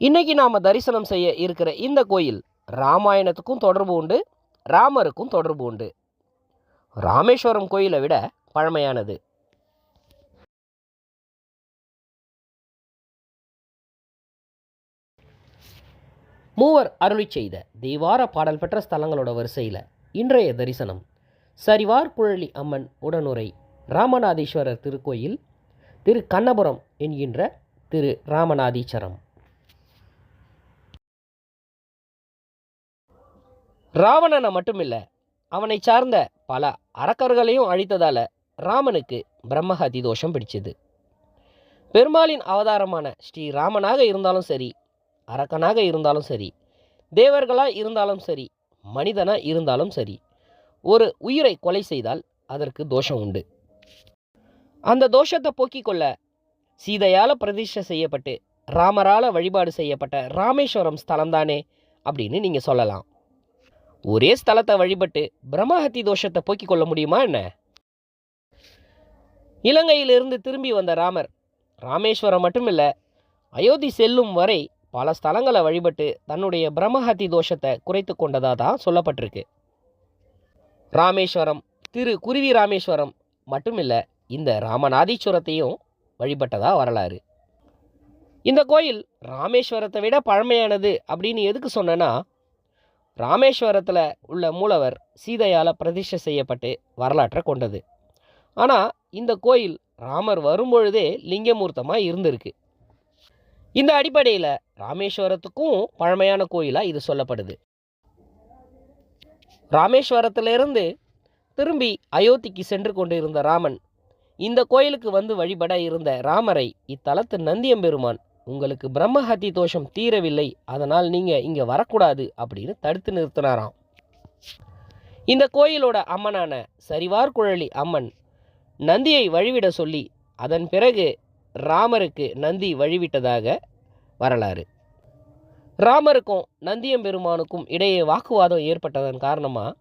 இன்னைக்கு நாம் தரிசனம் செய்ய இருக்கிற இந்த கோயில் ராமாயணத்துக்கும் தொடர்பு உண்டு ராமருக்கும் தொடர்பு உண்டு. ராமேஸ்வரம் கோயிலை விட பழமையானது. மூவர் அருளி செய்த தேவார பாடல் பெற்ற ஸ்தலங்களோட வரிசையில் இன்றைய தரிசனம். சரிவார் குழலி அம்மன் உடனுரை ராமநாதீஸ்வரர் திருக்கோயில் திரு கண்ணபுரம் என்கின்ற திரு ராமநாதீச்சரம் ராவணனை மட்டுமில்ல அவனை சார்ந்த பல அரக்கர்களையும் அழித்ததால் ராமனுக்கு பிரம்மஹதி தோஷம் பிடிச்சது. பெருமாளின் அவதாரமான ஸ்ரீ ராமனாக இருந்தாலும் சரி அரக்கனாக இருந்தாலும் சரி தேவர்களாக இருந்தாலும் சரி மனிதனாக இருந்தாலும் சரி ஒரு உயிரை கொலை செய்தால் அதற்கு தோஷம் உண்டு. அந்த தோஷத்தை போக்கிக் கொள்ள சீதையால் பிரதிஷ்டை செய்யப்பட்டு ராமரால் வழிபாடு செய்யப்பட்ட ராமேஸ்வரம் ஸ்தலம்தானே அப்படின்னு நீங்கள் சொல்லலாம். ஒரே ஸ்தலத்தை வழிபட்டு பிரம்மஹத்தி தோஷத்தை போக்கிக் கொள்ள முடியுமா என்ன? இலங்கையிலிருந்து திரும்பி வந்த ராமர் ராமேஸ்வரம் மட்டுமில்ல அயோத்தி செல்லும் வரை பல ஸ்தலங்களை வழிபட்டு தன்னுடைய பிரம்மஹத்தி தோஷத்தை குறைத்து கொண்டதாக தான் சொல்லப்பட்டிருக்கு. ராமேஸ்வரம் திரு குருவி ராமேஸ்வரம் மட்டுமில்ல இந்த ராமநாதீஸ்வரத்தையும் வழிபட்டதா வரலாறு. இந்த கோயில் ராமேஸ்வரத்தை விட பழமையானது அப்படின்னு எதுக்கு சொன்னேன்னா ராமேஸ்வரத்தில் உள்ள மூலவர் சீதையால் பிரதிஷ்டை செய்யப்பட்டு வரலாற்றை கொண்டது. ஆனால் இந்த கோயில் ராமர் வரும்பொழுதே லிங்கமூர்த்தமாக இருந்திருக்கு. இந்த அடிப்படையில் ராமேஸ்வரத்துக்கும் பழமையான கோயிலாக இது சொல்லப்படுது. ராமேஸ்வரத்திலிருந்து திரும்பி அயோத்திக்கு சென்று கொண்டிருந்த ராமன் இந்த கோயிலுக்கு வந்து வழிபட இருந்த ராமரை இத்தலத்து நந்தியம்பெருமான் உங்களுக்கு பிரம்மஹத்தி தோஷம் தீரவில்லை அதனால் நீங்கள் இங்கே வரக்கூடாது அப்படின்னு தடுத்து நிறுத்தினாராம். இந்த கோயிலோட அம்மனான சரிவார் குழலி அம்மன் நந்தியை வழிவிட சொல்லி அதன் பிறகு ராமருக்கு நந்தி வழிவிட்டதாக வரலாறு. ராமருக்கும் நந்தியம்பெருமானுக்கும் இடையே வாக்குவாதம் ஏற்பட்டதன் காரணமாக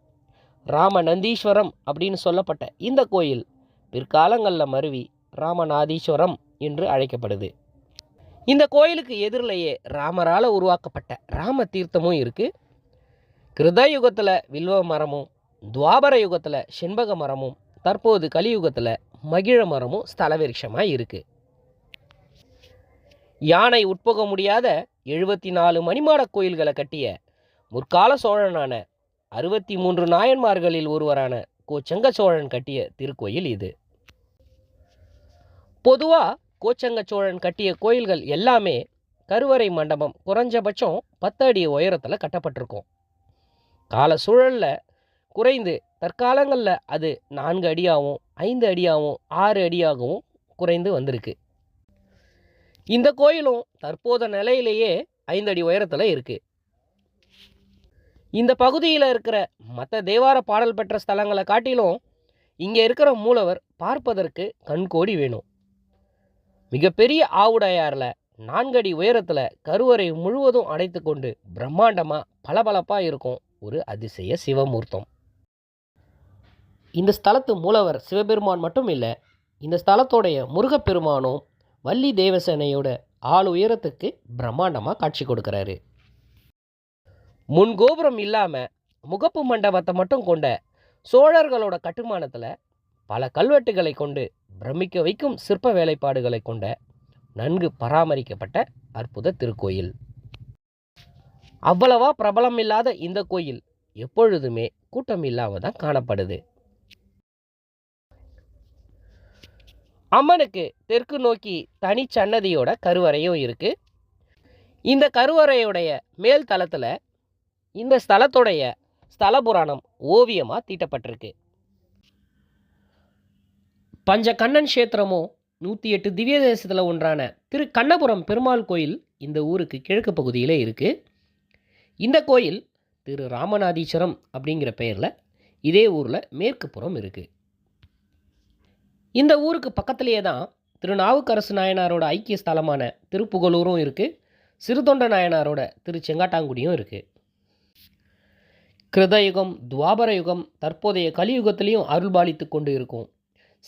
ராம நந்தீஸ்வரம் அப்படின்னு சொல்லப்பட்ட இந்த கோயில் பிற்காலங்களில் மருவி ராமநாதீஸ்வரம் என்று அழைக்கப்படுது. இந்த கோயிலுக்கு எதிரிலேயே ராமரால் உருவாக்கப்பட்ட ராம தீர்த்தமும் இருக்குது கிருத யுகத்தில் வில்வ மரமும் துவாபர யுகத்தில் செண்பக மரமும் தற்போது கலியுகத்தில் மகிழ மரமும் ஸ்தலவிருஷமாக இருக்குது யானை உட்புக முடியாத எழுபத்தி நாலு மணிமாடக் கோயில்களை கட்டிய முற்கால சோழனான அறுபத்தி மூன்று நாயன்மார்களில் ஒருவரான கோச்சங்க சோழன் கட்டிய திருக்கோயில் இது. பொதுவாக கோச்சங்க சோழன் கட்டிய கோயில்கள் எல்லாமே கருவறை மண்டபம் குறைஞ்சபட்சம் பத்து அடி உயரத்தில் கட்டப்பட்டிருக்கும். கால சூழலில் குறைந்து தற்காலங்களில் அது நான்கு அடியாகவும் ஐந்து அடியாகவும் ஆறு அடியாகவும் குறைந்து வந்திருக்கு. இந்த கோயிலும் தற்போத நிலையிலேயே ஐந்து அடி உயரத்தில் இருக்குது இந்த பகுதியில் இருக்கிற மற்ற தேவார பாடல் பெற்ற ஸ்தலங்களை காட்டிலும் இங்கே இருக்கிற மூலவர் பார்ப்பதற்கு கண்கோடி வேணும். மிகப்பெரிய ஆவுடையாரில் நான்கடி உயரத்தில் கருவறை முழுவதும் அடைத்து கொண்டு பிரம்மாண்டமாக பளபளப்பாக இருக்கும் ஒரு அதிசய சிவமூர்த்தம். இந்த ஸ்தலத்து மூலவர் சிவபெருமான் மட்டும் இல்லை இந்த ஸ்தலத்தோடைய முருகப்பெருமானும் வள்ளி தேவசேனையோட ஆள் உயரத்துக்கு பிரம்மாண்டமாக காட்சி கொடுக்குறாரு. முன் கோபுரம் இல்லாமல் முகப்பு மண்டபத்தை மட்டும் கொண்ட சோழர்களோட கட்டுமானத்தில் பல கல்வெட்டுகளை கொண்டு பிரமிக்க வைக்கும் சிற்ப வேலைப்பாடுகளை கொண்ட நன்கு பராமரிக்கப்பட்ட அற்புத திருக்கோயில். அவ்வளவா பிரபலம் இல்லாத இந்த கோயில் எப்பொழுதுமே கூட்டம் இல்லாமல் தான் காணப்படுது. அம்மனுக்கு தெற்கு நோக்கி தனி சன்னதியோட கருவறையும் இருக்கு. இந்த கருவறையுடைய மேல் தளத்தில் இந்த ஸ்தலத்துடைய ஸ்தல புராணம் ஓவியமாக தீட்டப்பட்டிருக்கு. பஞ்ச கண்ணன் கஷேத்திரமோ நூற்றி எட்டு திவ்ய தேசத்தில் ஒன்றான திரு கண்ணபுரம் பெருமாள் கோயில் இந்த ஊருக்கு கிழக்கு பகுதியில் இருக்குது இந்த கோயில் திரு ராமநாதீஸ்வரம் அப்படிங்கிற பெயரில் இதே ஊரில் மேற்கு புறம் இருக்குது இந்த ஊருக்கு பக்கத்திலேயே தான் திருநாவுக்கரசு நாயனாரோட ஐக்கிய ஸ்தலமான திருப்புகலூரும் இருக்குது சிறுதொண்ட நாயனாரோட திரு செங்காட்டாங்குடியும் இருக்குது கிருதயுகம் துவாபர யுகம் தற்போதைய கலியுகத்திலையும் அருள்பாலித்து கொண்டு இருக்கும்.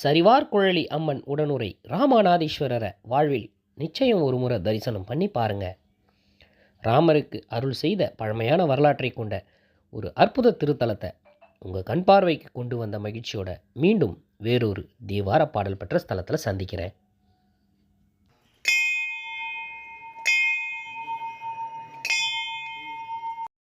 சரிவார் குழலி அம்மன் உடனுரை ராமநாதீஸ்வரரை வாழ்வில் நிச்சயம் ஒரு முறை தரிசனம் பண்ணி பாருங்க. ராமருக்கு அருள் செய்த பழமையான வரலாற்றை கொண்ட ஒரு அற்புத திருத்தலத்தை உங்கள் கண் பார்வைக்கு கொண்டு வந்த மகிழ்ச்சியோட மீண்டும் வேறொரு தேவார பாடல் பெற்ற ஸ்தலத்தில் சந்திக்கிறேன்.